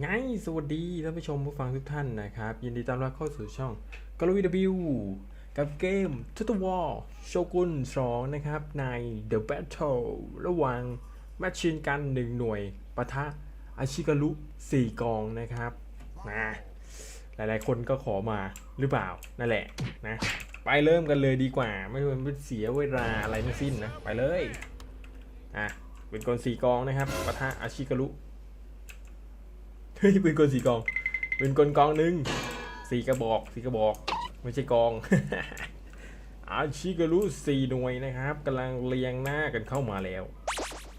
ไงสวัสดีท่านผู้ชมผู้ฟังทุกท่านนะครับ ยินดีต้อนรับเข้าสู่ช่องกลวีดบิวกับเกม Total War Shogun 2นะครับ ใน The Battle ระหว่างแมชชีนกันหนึ่งหน่วยปะทะอาชิการุ4กองนะครับนะหลายๆคนก็ขอมาหรือเปล่า นั่นแหละนะ ไปเริ่มกันเลยดีกว่า ไม่เป็นเสียเวลาอะไรทั้งสิ้นนะ ไปเลย อะ เป็นกลสี่กองนะครับปะทะอาชิการุ ฮ้ยปืนกลสี่กองปืนกลกองหนึ่งสี่กระบอกสี่กระบอก ไม่ใช่กอง อาชิการุสี่หน่วยนะครับกำลังเรียงหน้ากันเข้ามาแล้ว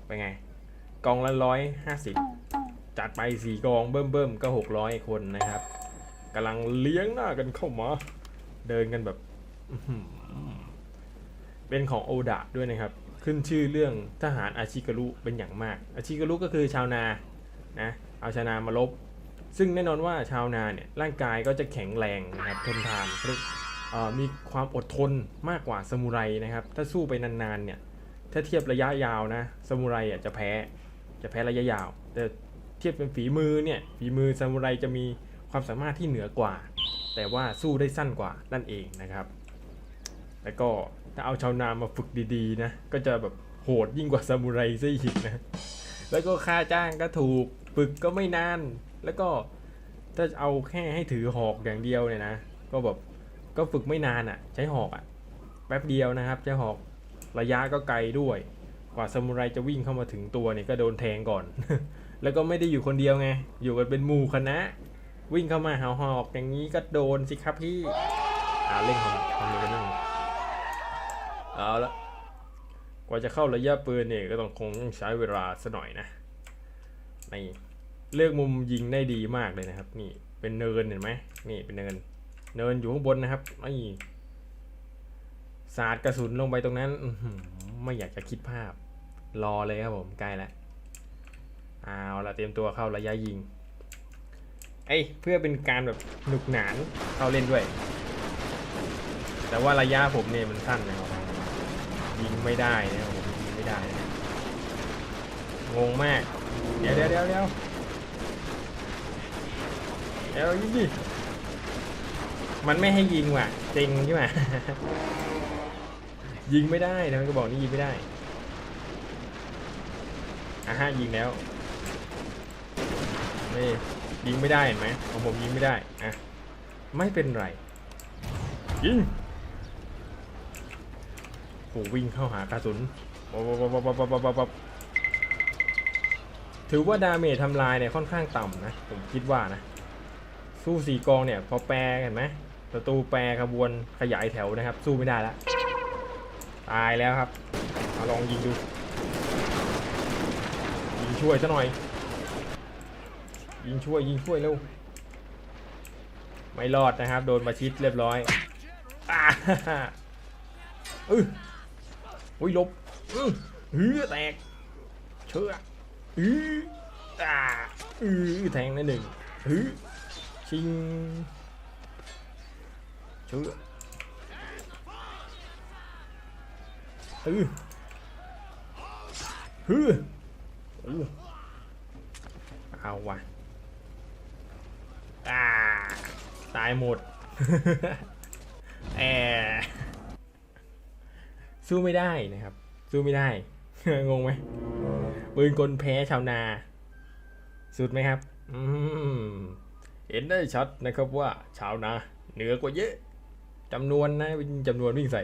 เป็นไง กองละร้อยห้าสิบจัดไปสี่กองเบิ่มเบิ่มๆก็หกร้อยคนนะครับกำลังเลี้ยงหน้ากันเข้ามา เดินกันแบบเป็นของโอดะด้วยนะครับ ขึ้นชื่อเรื่องทหารอาชิการุเป็นอย่างมาก อาชิการุก็คือชาวนานะ เอาชาวนามาลบ ซึ่งแน่นอนว่าชาวนาเนี่ยร่างกายก็จะแข็งแรงนะครับทนทานเรียกเอ่อมีความอดทนมากกว่าสมุไรนะครับ ถ้าสู้ไปนานๆเนี่ยถ้าเทียบระยะยาวนะสมุไรอะจะแพ้จะแพ้ระยะยาว แต่เทียบเป็นฝีมือเนี่ยฝีมือสมุไรจะมีความสามารถที่เหนือกว่า แต่ว่าสู้ได้สั้นกว่านั่นเองนะครับ แล้วก็ถ้าเอาชาวนามาฝึกดีๆนะก็จะแบบโหดยิ่งกว่าซามูไรซะอีกนะแล้วก็ค่าจ้างก็ถูก ฝึกก็ไม่นาน แล้วก็ถ้าเอาแค่ให้ถือหอกอย่างเดียวเนี่ยนะ ก็แบบก็ฝึกไม่นานอะ่ะ ใช้หอกอะ่ะ แป๊บเดียวนะครับ ใช้หอกระยะก็ไกลด้วย กว่าซามูไรจะวิ่งเข้ามาถึงตัวเนี่ยก็โดนแทงก่อน แล้วก็ไม่ได้อยู่คนเดียวไง อยู่กันเป็นหมู่คณะ วิ่งเข้ามาหาหอกอย่างนี้ก็โดนสิครับพี่อ่าเล่นของของมือกันนึงเอาละกว่าจะเข้าระยะปืนเนี่ยก็ต้องคงต้องใช้เวลาสักหน่อยนะ นี่เลือกมุมยิงได้ดีมากเลยนะครับ นี่เป็นเนินเห็นไหมนี่เป็นเนิน เนินอยู่ข้างบนนะครับนี่สาดกระสุนลงไปตรงนั้นไม่อยากจะคิดภาพ รอเลยครับผมใกล้แล้วเอาละเตรียมตัวเข้าระยะยิงเอ้ยเพื่อเป็นการแบบหนุกหนานเข้าเล่นด้วย แต่ว่าระยะผมเนี่ยมันสั้นนะครับยิงไม่ได้นะครับผมยิงไม่ได้นะงงมาก เดี๋ยวเดี๋ยวเดี๋ยวเดี๋ยวเดี๋ยวยิงดิมันไม่ให้ยิงว่ะเต็งใช่ไหมยิงไม่ได้นะมันก็บอกนี่ยิงไม่ได้อะฮะยิงแล้วนี่ยิงไม่ได้เห็นไหมของผมยิงไม่ได้อะไม่เป็นไรยิงโหวิ่งเข้าหากระสุนปั๊บปั๊บปั๊บปั๊บปั๊บปั๊บปั๊บ ถือว่าดาเมจทำลายเนี่ยค่อนข้างต่ำนะ ผมคิดว่านะ สู้สี่กองเนี่ย พอแปรเห็นไหมศัตรูแปรขบวนขยายแถวนะครับ สู้ไม่ได้แล้วตายแล้วครับเอาลองยิงดูยิงช่วยซะหน่อย ยิงช่วยยิงช่วยเร็วไม่รอดนะครับ โดนมาชิดเรียบร้อยอ่าเอออุ้ยลบอือหือแตกเชื่อ อืออ่าอือแทงนั่นหนึ่งหือชิงชื่ออือฮืออู้เอาว่ะอ่าตายหมดแอสู้ไม่ได้นะครับ สู้ไม่ได้ งงไหมปืนกลแพ้ชาวนา สุดไหมครับ อืมเห็นได้ชัดนะครับว่าชาวนาเหนือกว่าเยอะจำนวนนะเป็นจำนวนวิ่งใส่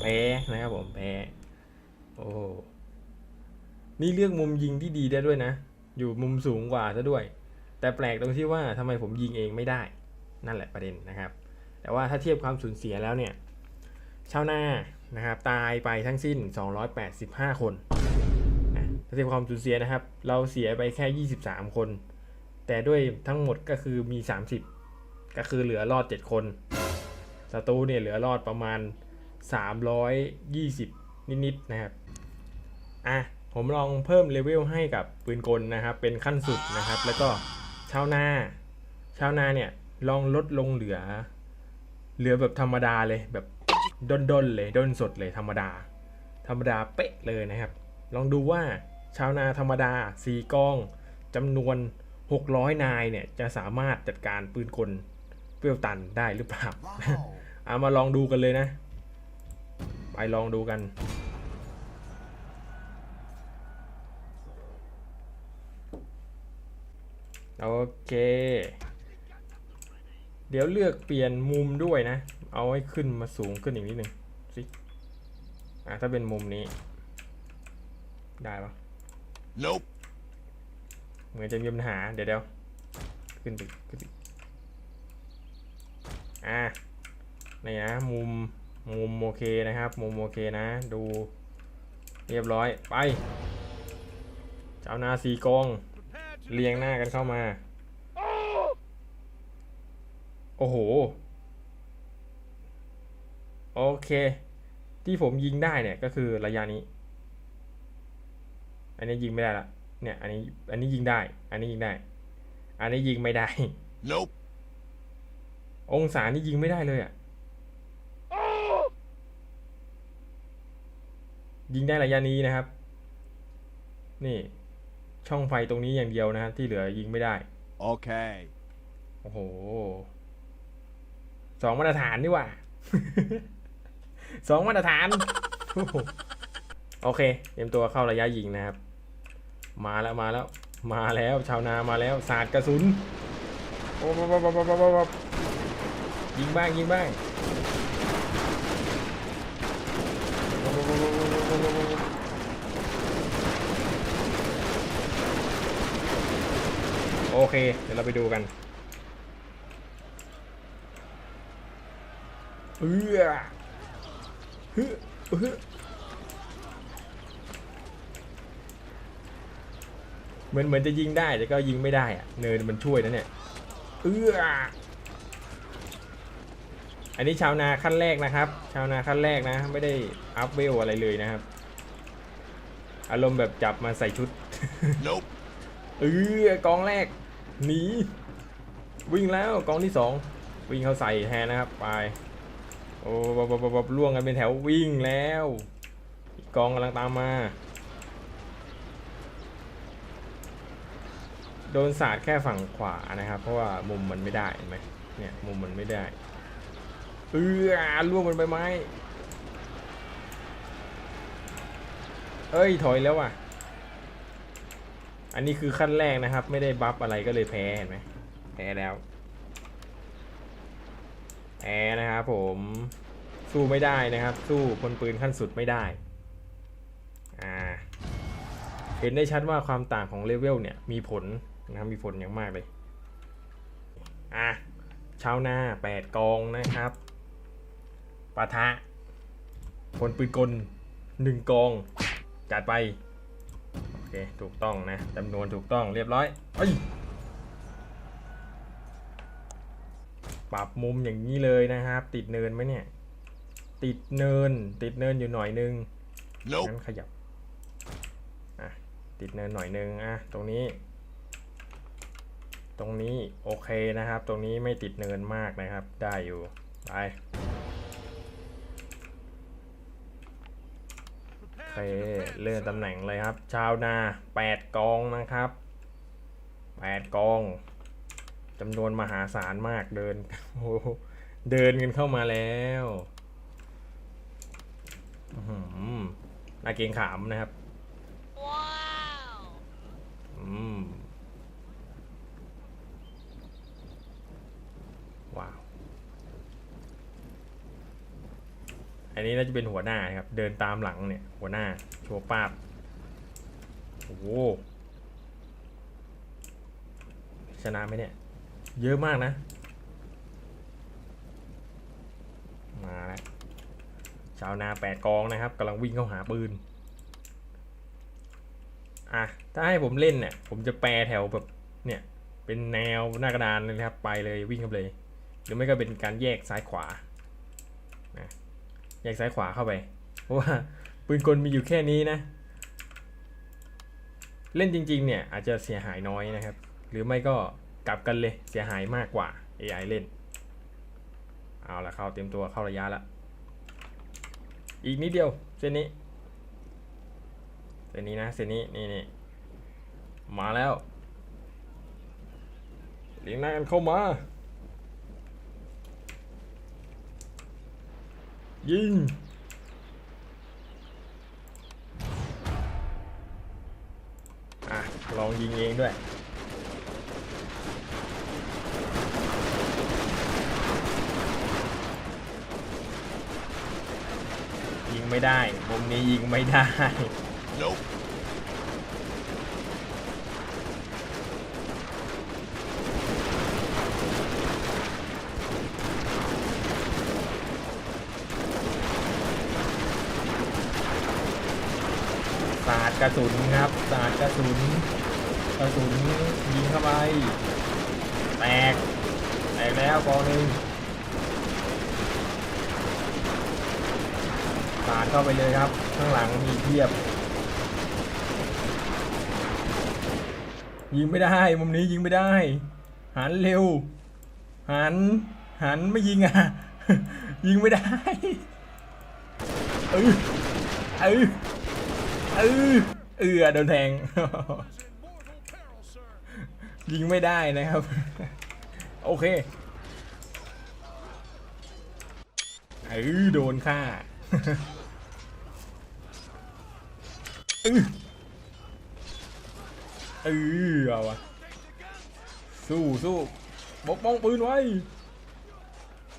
แพ้นะครับผมแพ้โอ้นี่เลือกมุมยิงที่ดีได้ด้วยนะ อยู่มุมสูงกว่าซะด้วย แต่แปลกตรงที่ว่าทำไมผมยิงเองไม่ได้ นั่นแหละประเด็นนะครับ แต่ว่าถ้าเทียบความสูญเสียแล้วเนี่ย ชาวนา นะครับตายไปทั้งสิ้น 285 คนนะถ้าเทียบความสูญเสียนะครับ เราเสียไปแค่ 23 คน แต่ด้วยทั้งหมดก็คือมี 30 ก็คือเหลือรอด 7 คนศัตรูเนี่ยเหลือรอดประมาณ 320 นิดๆนะครับอะผมลองเพิ่มเลเวลให้กับปืนกลนะครับ เป็นขั้นสุดนะครับ แล้วก็ชาวนาชาวนาเนี่ยลองลดลงเหลือ เหลือแบบธรรมดาเลยแบบ ด้นๆเลยด้นสดเลยธรรมดา ธรรมดาเป๊ะเลยนะครับ ลองดูว่าชาวนาธรรมดาสีกองจำนวน 600 นายเนี่ยจะสามารถจัดการปืนกลเปรี้ยวตันได้หรือเปล่าเอามาลองดูกันเลยนะ ไปลองดูกัน โอเค เดี๋ยวเลือกเปลี่ยนมุมด้วยนะ เอาให้ขึ้นมาสูงขึ้นอีกนิดนึงสิอะถ้าเป็นมุมนี้ ได้ปะ Nope. เหมือนจะมีปัญหา เดี๋ยวเดี๋ยวขึ้นไปขึ้นไปอะนี่นะมุมมุมโอเคนะครับ มุมโอเคนะ ดูเรียบร้อยไปเจ้านาสีกองเรียงหน้ากันเข้ามา โอ้โห โอเค ที่ผมยิงได้เนี่ยก็คือระยะนี้ อันนี้ยิงไม่ได้ละเนี่ยอันนี้อันนี้ยิงได้ อันนี้ยิงได้ อันนี้ยิงไม่ได้ Nope. องศานี่ยิงไม่ได้เลยอะยิงได้ระยะนี้นะครับ นี่ช่องไฟตรงนี้อย่างเดียวนะครับที่เหลือยิงไม่ได้ Okay. โอ้โห สองมาตรฐานนี่หว่า สองมาตรฐาน โอเค เตรียมตัวเข้าระยะยิงนะครับ มาแล้วมาแล้ว มาแล้วชาวนามาแล้วสาดกระสุนโอ้โหยิงบ้างยิงบ้างโอเค เดี๋ยวเราไปดูกันเอือ ฮึฮึเหมือนเหมือนจะยิงได้แต่ก็ยิงไม่ได้อะเนินมันช่วยนะเนี่ยเอื้ออันนี้ชาวนาขั้นแรกนะครับ ชาวนาขั้นแรกนะ ไม่ได้อัพเวลอะไรเลยนะครับ อารมณ์แบบจับมาใส่ชุด Nope. เออกองแรกหนีวิ่งแล้วกองที่สองวิ่งเข้าใส่แทนนะครับ ไปโอ้บบบบบล่วงกันเป็นแถววิ่งแล้วอีกกองกำลังตามมา โดนสาดแค่ฝั่งขวานะครับ เพราะว่ามุมมันไม่ได้เห็นไหมเนี่ยมุมมันไม่ได้เออล่วงมันไปไหมเอ้ยถอยแล้วอะ อันนี้คือขั้นแรกนะครับ ไม่ได้บัฟอะไรก็เลยแพ้เห็นไหมแพ้แล้ว แพ้นะครับผมสู้ไม่ได้นะครับ สู้คนปืนขั้นสุดไม่ได้อ่าเห็นได้ชัดว่าความต่างของเลเวลเนี่ยมีผลนะครับมีผลอย่างมากเลยอะชาวนา8กองนะครับปะทะคนปืนกล1กอง จัดไป โอเค ถูกต้องนะจำนวนถูกต้องเรียบร้อยเอ้ย ปรับมุมอย่างนี้เลยนะครับ ติดเนินไหมเนี่ย ติดเนิน ติดเนินอยู่หน่อยนึง Nope. งั้นขยับอะติดเนินหน่อยนึงอะตรงนี้ ตรงนี้โอเคนะครับ ตรงนี้ไม่ติดเนินมากนะครับ ได้อยู่ไปโอเคเลื่อนตำแหน่งเลยครับ ชาวนา 8 กองนะครับ 8 กอง จำนวนมหาศาลมากเดินโอ้โหเดินกันเข้ามาแล้วอื้อหือนาเกรงขามนะครับ Wow. อืมว้าว อันนี้น่าจะเป็นหัวหน้านะครับ เดินตามหลังเนี่ย หัวหน้า โชว์ป้าบโอ้โหชนะไหมเนี่ย เยอะมากนะ มาแล้วชาวนาแปดกองนะครับกำลังวิ่งเข้าหาปืน อะ ถ้าให้ผมเล่นเนี่ย ผมจะแปรแถวแบบเนี่ย เป็นแนวหน้ากระดานเลยครับ ไปเลยวิ่งเข้าไปเลยหรือไม่ก็เป็นการแยกซ้ายขวานะแยกซ้ายขวาเข้าไป เพราะว่าปืนกลมีอยู่แค่นี้นะ เล่นจริง ๆ เนี่ย อาจจะเสียหายน้อยนะครับ หรือไม่ก็ กลับกันเลยเสียหายมากกว่า AI เล่น เอาละเข้าเตรียมตัวเข้าระยะละ อีกนิดเดียวเส้นนี้เส้นนี้นะเส้นนี้นี่นี่มาแล้วเลี้ยงหน้ากันเข้ามายิงอะลองยิงเองด้วย ไม่ได้ มุมนี้ยิงไม่ได้ Nope. สาดกระสุนครับสาดกระสุนกระสุนยิงเข้าไป แตก แตกแล้วกองหนึ่ง สาดเข้าไปเลยครับ ข้างหลังมีเทียบ ยิงไม่ได้มุมนี้ยิงไม่ได้ หันเร็ว หัน หันไม่ยิงอะ ยิงไม่ได้เออเออเออเออโดนแทง ยิงไม่ได้นะครับ โอเคเออโดนฆ่า เออเออเอาวะสู้สู้บกป้องปืนไว้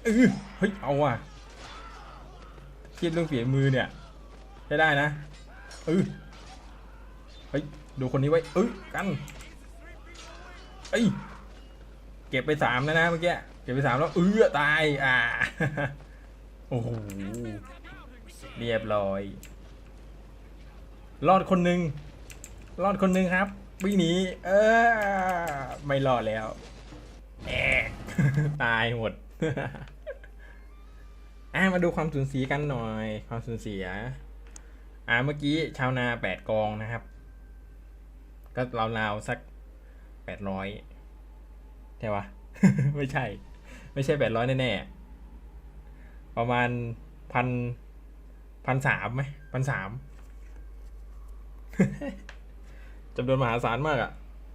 เออเฮ้ยเอาว่ะเทียบเรื่องฝีมือเนี่ยใช้ได้นะเออเฮ้ยดูคนนี้ไว้เอ้ยกันเอ้ยเก็บไปสามนะนะเมื่อกี้เก็บไปสามแล้วเออตายอ่าโอ้โหเรียบร้อย รอดคนหนึ่งรอดคนหนึ่งครับวิ่งหนีเออไม่รอดแล้วแอกตายหมดอะมาดูความสูญเสียกันหน่อย ความสูญเสีย อ่าเมื่อกี้ชาวนาแปดกองนะครับ ก็ราวๆสักแปดร้อยใช่ปะไม่ใช่ ไม่ใช่แปดร้อยแน่ๆประมาณพันพันสามไหมพันสาม จำนวนมหาศาลมากอะ่ะ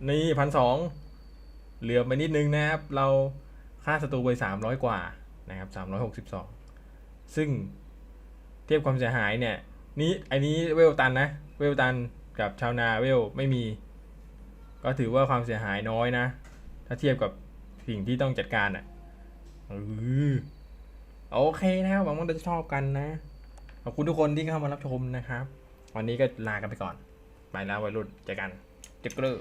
นี่พันสองเหลือไปนิดนึงนะครับ เราค่าศัตรูไปสามร้อยกว่านะครับสามร้อยหกสิบสองซึ่งเทียบความเสียหายเนี่ย นี่อันนี้เวลตันนะ เวลตันกับชาวนาเวลไม่มี ก็ถือว่าความเสียหายน้อยนะ ถ้าเทียบกับสิ่งที่ต้องจัดการอะ่ะเออโอเคนะครับหวังว่าจะชอบกันนะ ขอบคุณทุกคนที่เข้ามารับชมนะครับ วันนี้ก็ลากันไปก่อน ไปแล้ววัยรุ่นเจอกันเจ็บกระเด้อ